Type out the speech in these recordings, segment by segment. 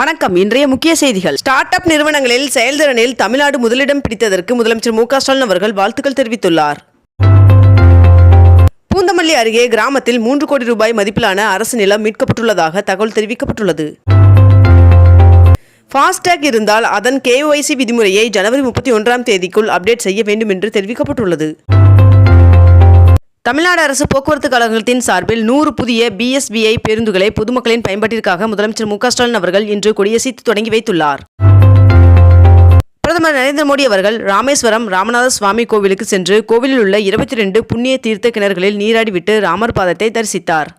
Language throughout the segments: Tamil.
வணக்கம். இன்றைய முக்கிய செய்திகள். ஸ்டார்ட் அப் நிறுவனங்களில் செயல்திறனில் தமிழ்நாடு முதலிடம் பிடித்ததற்கு முதலமைச்சர் மு ஸ்டாலின் அவர்கள் வாழ்த்துக்கள் தெரிவித்துள்ளார். பூந்தமல்லி அருகே கிராமத்தில் மூன்று கோடி ரூபாய் மதிப்பிலான அரசு நிலம் மீட்கப்பட்டுள்ளதாக தகவல் தெரிவிக்கப்பட்டுள்ளது. ஃபாஸ்டேக் இருந்தால் அதன் கேஒய்சி விதிமுறையை ஜனவரி முப்பத்தி ஒன்றாம் தேதிக்குள் அப்டேட் செய்ய வேண்டும் என்று தெரிவிக்கப்பட்டுள்ளது. தமிழ்நாடு அரசு போக்குவரத்து கழகத்தின் சார்பில் நூறு புதிய பிஎஸ்பிஐ பேருந்துகளை பொதுமக்களின் பயன்பாட்டிற்காக முதலமைச்சர் மு ஸ்டாலின் அவர்கள் இன்று கொடியசைத்து தொடங்கி வைத்துள்ளார். பிரதமர் நரேந்திர மோடி அவர்கள் ராமேஸ்வரம் ராமநாத சுவாமி கோவிலுக்கு சென்று கோவிலில் உள்ள இருபத்தி ரெண்டு புண்ணிய தீர்த்த கிணறுகளில் நீராடிவிட்டு ராமர் பாதத்தை தரிசித்தார்.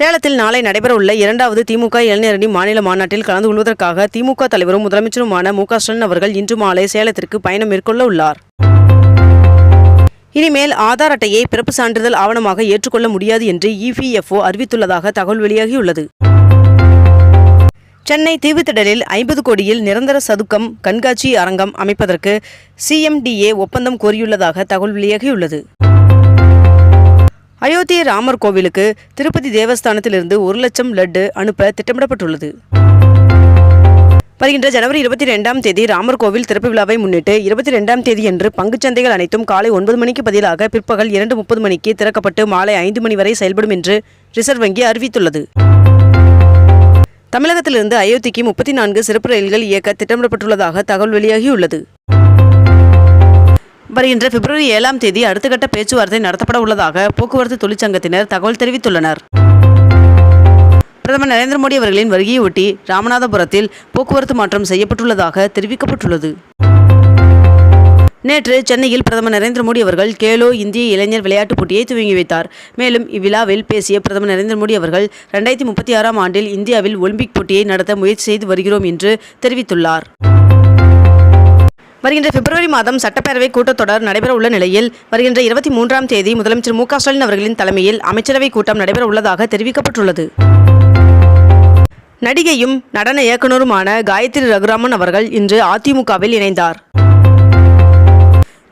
சேலத்தில் நாளை நடைபெறவுள்ள இரண்டாவது திமுக இளைஞரணி மாநில மாநாட்டில் கலந்து கொள்வதற்காக திமுக தலைவரும் முதலமைச்சருமான மு ஸ்டாலின் அவர்கள் இன்று மாலை சேலத்திற்கு பயணம் மேற்கொள்ள உள்ளார். இனிமேல் ஆதார் அட்டையை பிறப்பு சான்றிதழ் ஆவணமாக ஏற்றுக்கொள்ள முடியாது என்று இபிஎஃப்ஓ அறிவித்துள்ளதாக தகவல் வெளியாகியுள்ளது. சென்னை தீவுத்திடலில் ஐம்பது கோடியில் நிரந்தர சதுக்கம் கண்காட்சி அரங்கம் அமைப்பதற்கு சிஎம்டிஏ ஒப்பந்தம் கோரியுள்ளதாக தகவல் வெளியாகியுள்ளது. அயோத்தி ராமர் கோவிலுக்கு திருப்பதி தேவஸ்தானத்திலிருந்து ஒரு லட்சம் லட்டு அனுப்ப திட்டமிடப்பட்டுள்ளது. வருகின்ற ஜனவரி இருபத்தி ரெண்டாம் தேதி ராமர் கோவில் திறப்பு விழாவை முன்னிட்டு இருபத்தி ரெண்டாம் தேதியன்று பங்குச்சந்தைகள் அனைத்தும் காலை ஒன்பது மணிக்கு பதிலாக பிற்பகல் இரண்டு முப்பது மணிக்கு திறக்கப்பட்டு மாலை ஐந்து மணி வரை செயல்படும் என்று ரிசர்வ் வங்கி அறிவித்துள்ளது. தமிழகத்திலிருந்து அயோத்திக்கு முப்பத்தி நான்கு சிறப்பு ரயில்கள் இயக்க திட்டமிடப்பட்டுள்ளதாக தகவல் வெளியாகியுள்ளது. வருகின்ற பிப்ரவரி ஏழாம் தேதி அடுத்த கட்ட பேச்சுவார்த்தை நடத்தப்பட உள்ளதாக போக்குவரத்து தொழிற்சங்கத்தினர் தகவல் தெரிவித்துள்ளனர். பிரதமர் நரேந்திர மோடி அவர்களின் வருகையொட்டி ராமநாதபுரத்தில் போக்குவரத்து மாற்றம் செய்யப்பட்டுள்ளதாக தெரிவிக்கப்பட்டுள்ளது. நேற்று சென்னையில் பிரதமர் நரேந்திர மோடி அவர்கள் கேலோ இந்திய இளைஞர் விளையாட்டுப் போட்டியை துவங்கி வைத்தார். மேலும் இவ்விழாவில் பேசிய பிரதமர் நரேந்திர மோடி அவர்கள் ரெண்டாயிரத்தி முப்பத்தி ஆறாம் ஆண்டில் இந்தியாவில் ஒலிம்பிக் போட்டியை நடத்த முயற்சி செய்து வருகிறோம் என்று தெரிவித்துள்ளார். வருகின்ற பிப்ரவரி மாதம் சட்டப்பேரவை கூட்டத்தொடர் நடைபெற உள்ள நிலையில் வருகின்ற இருபத்தி மூன்றாம் தேதி முதலமைச்சர் மு க ஸ்டாலின் அவர்களின் தலைமையில் அமைச்சரவை கூட்டம் நடைபெற உள்ளதாக தெரிவிக்கப்பட்டுள்ளது. நடிகையும் நடன இயக்குனருமான காயத்ரி ரகுராமன் அவர்கள் இன்று அதிமுகவில் இணைந்தார்.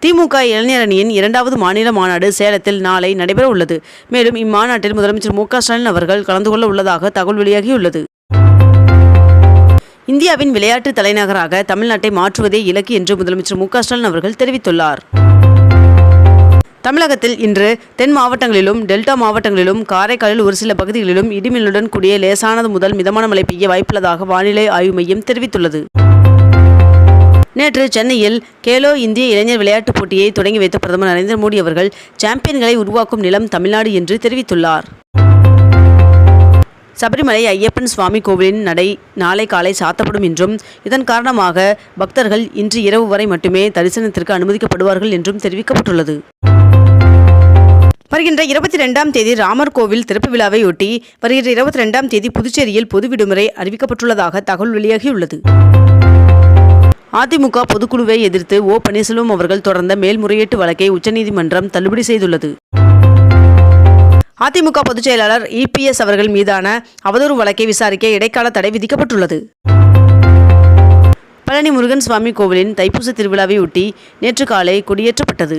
திமுக இளைஞரணியின் இரண்டாவது மாநில மாநாடு சேலத்தில் நாளை நடைபெற உள்ளது மேலும் இம்மாநாட்டில் முதலமைச்சர் மு ஸ்டாலின் அவர்கள் கலந்து கொள்ள உள்ளதாக தகவல் வெளியாகியுள்ளது. இந்தியாவின் விளையாட்டு தலைநகராக தமிழ்நாட்டை மாற்றுவதே இலக்கு என்று முதலமைச்சர் மு ஸ்டாலின் அவர்கள் தெரிவித்துள்ளார். தமிழகத்தில் இன்று தென் மாவட்டங்களிலும் டெல்டா மாவட்டங்களிலும் காரைக்காலில் ஒரு சில பகுதிகளிலும் இடிமின்னுடன் கூடிய லேசானது முதல் மிதமான மழை பெய்ய வாய்ப்புள்ளதாக வானிலை ஆய்வு மையம் தெரிவித்துள்ளது. நேற்று சென்னையில் கேலோ இந்திய இளைஞர் விளையாட்டுப் போட்டியை தொடங்கி வைத்த பிரதமர் நரேந்திர மோடி அவர்கள் சாம்பியன்களை உருவாக்கும் நிலம் தமிழ்நாடு என்று தெரிவித்துள்ளார். சபரிமலை ஐயப்பன் சுவாமி கோவிலின் நடை நாளை காலை சாத்தப்படும் என்றும் இதன் காரணமாக பக்தர்கள் இன்று இரவு வரை மட்டுமே தரிசனத்திற்கு அனுமதிக்கப்படுவார்கள் என்றும் தெரிவிக்கப்பட்டுள்ளது. வருகின்ற இருபத்தி ரெண்டாம் தேதி ராமர் கோவில் திறப்பு விழாவையொட்டி வருகின்ற இருபத்தி ரெண்டாம் தேதி புதுச்சேரியில் பொது விடுமுறை அறிவிக்கப்பட்டுள்ளதாக தகவல் வெளியாகியுள்ளது. அதிமுக பொதுக்குழுவை எதிர்த்து ஓ. பன்னீர்செல்வம் அவர்கள் தொடர்ந்த மேல்முறையீட்டு வழக்கை உச்சநீதிமன்றம் தள்ளுபடி செய்துள்ளது. அதிமுக பொதுச் செயலாளர் இபிஎஸ் அவர்கள் மீதான அவதூறு வழக்கை விசாரிக்க இடைக்கால தடை விதிக்கப்பட்டுள்ளது. பழனி முருகன் சுவாமி கோவிலின் தைப்பூச திருவிழாவையொட்டி நேற்று காலை கொடியேற்றப்பட்டது.